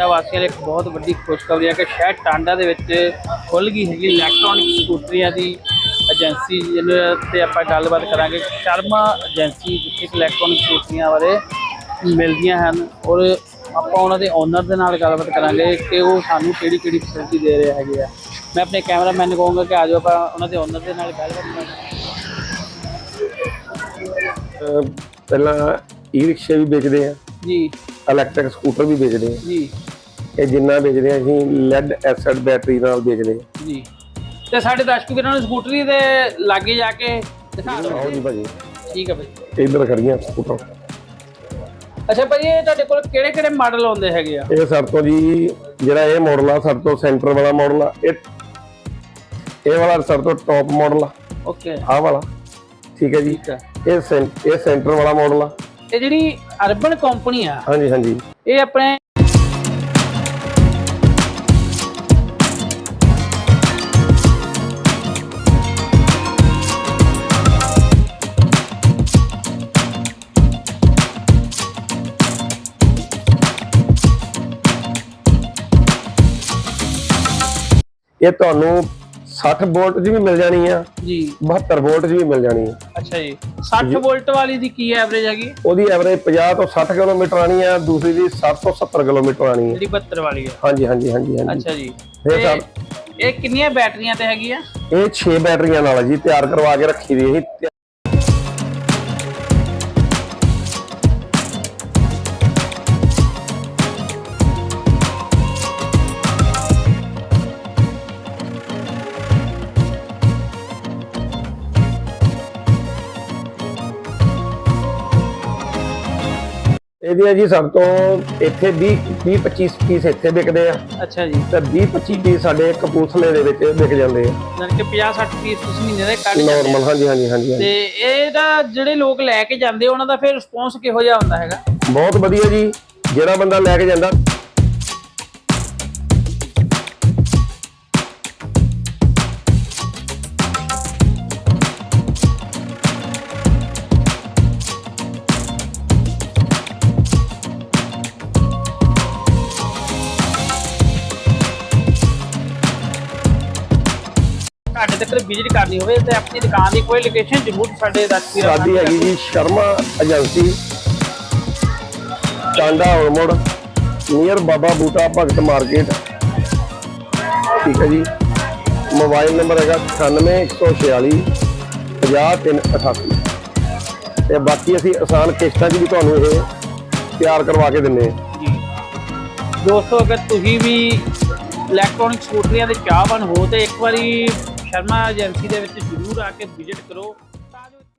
ਟਾਂਡਾ ਵਾਸੀਆਂ ਲਈ ਇੱਕ ਬਹੁਤ ਵੱਡੀ ਖੁਸ਼ਖਬਰੀ ਹੈ ਕਿ ਸ਼ਹਿਰ ਟਾਂਡਾ ਦੇ ਵਿੱਚ ਖੁੱਲ ਗਈ ਹੈਗੀ ਇਲੈਕਟ੍ਰੋਨਿਕ ਸਕੂਟਰੀਆਂ ਦੀ ਏਜੰਸੀ ਜਿਹਦੇ ਤੇ ਆਪਾਂ ਗੱਲਬਾਤ ਕਰਾਂਗੇ। ਸ਼ਰਮਾ ਏਜੰਸੀ ਜਿੱਥੇ ਇਲੈਕਟ੍ਰੋਨਿਕ ਸਕੂਟਰੀਆਂ ਬਾਰੇ ਮਿਲਦੀਆਂ ਹਨ ਔਰ ਆਪਾਂ ਉਹਨਾਂ ਦੇ ਓਨਰ ਦੇ ਨਾਲ ਗੱਲਬਾਤ ਕਰਾਂਗੇ ਕਿ ਉਹ ਸਾਨੂੰ ਕਿਹੜੀ ਕਿਹੜੀ ਫੈਸਿਲਿਟੀ ਦੇ ਰਹੇ ਹੈਗੇ ਆ। ਮੈਂ ਆਪਣੇ ਕੈਮਰਾਮੈਨ ਨੂੰ ਕਹੂੰਗਾ ਕਿ ਆਜੋ ਆਪਾਂ ਉਹਨਾਂ ਦੇ ਓਨਰ ਦੇ ਨਾਲ ਗੱਲਬਾਤ ਕਰਾਂਗੇ। ਪਹਿਲਾਂ ਈ ਰਿਕਸ਼ੇ ਵੀ ਵੇਚਦੇ ਆ। ਜੀ। ਇਲੈਕਟ੍ਰਿਕ ਸਕੂਟਰ ਵੀ ਵੇਚਦੇ ਆ। ਜੀ। ਇਹ ਜਿੰਨਾ ਵੇਚਦੇ ਆ ਅਸੀਂ ਲੈਡ ਐਸਿਡ ਬੈਟਰੀ ਨਾਲ ਵੇਚਦੇ ਆ। ਜੀ। ਤੇ ਸਾਡੇ ਦਰਸ਼ਕ ਵੀਰਾਂ ਨੂੰ ਸਕੂਟਰੀ ਦੇ ਲਾਗੇ ਜਾ ਕੇ ਦਿਖਾ ਦਿਓ। ਆਓ ਜੀ ਭਾਜੀ। ਠੀਕ ਹੈ ਭਾਈ ਇੱਧਰ ਖੜੀਆਂ ਸਕੂਟਰ ਅੱਛਾ ਭਾਈ ਇਹ ਤੁਹਾਡੇ ਕੋਲ ਕਿਹੜੇ ਕਿਹੜੇ ਮਾਡਲ ਆਉਂਦੇ ਹੈਗੇ ਆ? ਇਹ ਸਭ ਤੋਂ ਜੀ ਜਿਹੜਾ ਇਹ ਮਾਡਲ ਆ ਸਭ ਤੋਂ ਸੈਂਟਰ ਵਾਲਾ ਮਾਡਲ ਆ। ਇਹ ਇਹ ਵਾਲਾ ਸਭ ਤੋਂ ਟੌਪ ਮਾਡਲ ਆ। ਓਕੇ ਆਹ ਵਾਲਾ। ਠੀਕ ਹੈ ਜੀ। ਠੀਕ ਹੈ ਇਹ ਸੈਂ- ਇਹ ਸੈਂਟਰ ਵਾਲਾ ਮਾਡਲ ਆ। ਇਹ ਜਿਹੜੀ ਅਰਬਨ ਕੰਪਨੀ ਆ ਹਾਂਜੀ ਹਾਂਜੀ। ਇਹ ਆਪਣੇ ਇਹ ਤੁਹਾਨੂੰ 60 ਵੋਲਟ 'ਚ ਵੀ ਮਿਲ ਜਾਣੀ ਆ ਜੀ। 72 ਵੋਲਟ 'ਚ ਵੀ ਮਿਲ ਜਾਣੀ ਆ। ਅੱਛਾ ਜੀ। 60 ਵੋਲਟ ਵਾਲੀ ਦੀ ਕੀ ਐਵਰੇਜ ਹੈਗੀ? ਉਹਦੀ ਐਵਰੇਜ 50 ਤੋਂ 60 ਕਿਲੋਮੀਟਰ ਆਣੀ ਆ ਦੂਸਰੀ ਦੀ 60 ਤੋਂ 70 ਕਿਲੋਮੀਟਰ ਆਣੀ ਆ। ਜਿਹੜੀ 72 ਵਾਲੀ ਆ। ਹਾਂਜੀ ਹਾਂਜੀ ਹਾਂਜੀ ਹਾਂਜੀ। ਅੱਛਾ ਜੀ। ਇਹ ਇਹ ਕਿੰਨੀਆਂ ਬੈਟਰੀਆਂ ਤੇ ਹੈਗੀ ਆ? ਇਹ 6 ਬੈਟਰੀਆਂ ਨਾਲ ਆ ਜੀ ਤਿਆਰ ਕਰਵਾ ਕੇ ਰੱਖੀ ਦੀ ਇਹ ਇਹਦੀਆਂ ਜੀ ਸਭ ਤੋਂ ਇੱਥੇ 20 20 25 ਪੀਸ ਇੱਥੇ ਵਿਕਦੇ ਆ। ਅੱਛਾ ਜੀ। ਤੇ 20 25 ਪੀਸ ਸਾਡੇ ਕਪੂਰਥਲੇ ਦੇ ਵਿੱਚ ਵਿਕ ਜਾਂਦੇ ਆ। ਯਾਨੀ ਕਿ 50 60 ਪੀਸ ਤੁਸੀਂ ਮਹੀਨੇ ਦੇ ਕੱਢ ਜਾਂਦੇ ਨਾਰਮਲ ਹਾਂਜੀ ਹਾਂਜੀ ਹਾਂਜੀ ਹਾਂਜੀ। ਤੇ ਇਹਦਾ ਜਿਹੜੇ ਲੋਕ ਲੈ ਕੇ ਜਾਂਦੇ ਉਹਨਾਂ ਦਾ ਫਿਰ ਰਿਸਪੌਂਸ ਕਿਹੋ ਜਿਹਾ ਹੁੰਦਾ ਹੈਗਾ? ਬਹੁਤ ਵਧੀਆ ਜੀ। ਜਿਹੜਾ ਬੰਦਾ ਲੈ ਕੇ ਜਾਂਦਾ ਤੁਹਾਡੇ ਤੱਕ ਵਿਜ਼ਿਟ ਕਰਨੀ ਹੋਵੇ ਤੇ ਆਪਣੀ ਦੁਕਾਨ ਦੀ ਕੋਈ ਲੋਕੇਸ਼ਨ ਜ਼ਰੂਰ ਸਾਡੇ ਦਰਸ਼ਕ ਵੀਰਾਂ ਸਾਡੀ ਹੈਗੀ ਜੀ ਸ਼ਰਮਾ ਏਜੰਸੀ ਟਾਂਡਾ ਹੌਲਮੋੜ ਨੀਅਰ ਬਾਬਾ ਬੂਟਾ ਭਗਤ ਮਾਰਕੀਟ। ਠੀਕ ਹੈ ਜੀ। ਮੋਬਾਈਲ ਨੰਬਰ ਹੈਗਾ 98146 50388 ਤੇ ਬਾਕੀ ਅਸੀਂ ਆਸਾਨ ਕਿਸ਼ਤਾਂ 'ਚ ਵੀ ਤੁਹਾਨੂੰ ਇਹ ਤਿਆਰ ਕਰਵਾ ਕੇ ਦਿੰਨੇ ਜੀ। ਦੋਸਤੋ ਅਗਰ ਤੁਸੀਂ ਵੀ ਇਲੈਕਟ੍ਰੋਨਿਕ ਸਕੂਟਰੀਆਂ ਦੇ ਚਾਹਵਾਨ ਹੋ ਤੇ ਇੱਕ ਵਾਰੀ ਸ਼ਰਮਾ ਏਜੰਸੀ ਦੇ ਵਿੱਚ ਜ਼ਰੂਰ ਆ ਕੇ ਵਿਜ਼ਿਟ ਕਰੋ।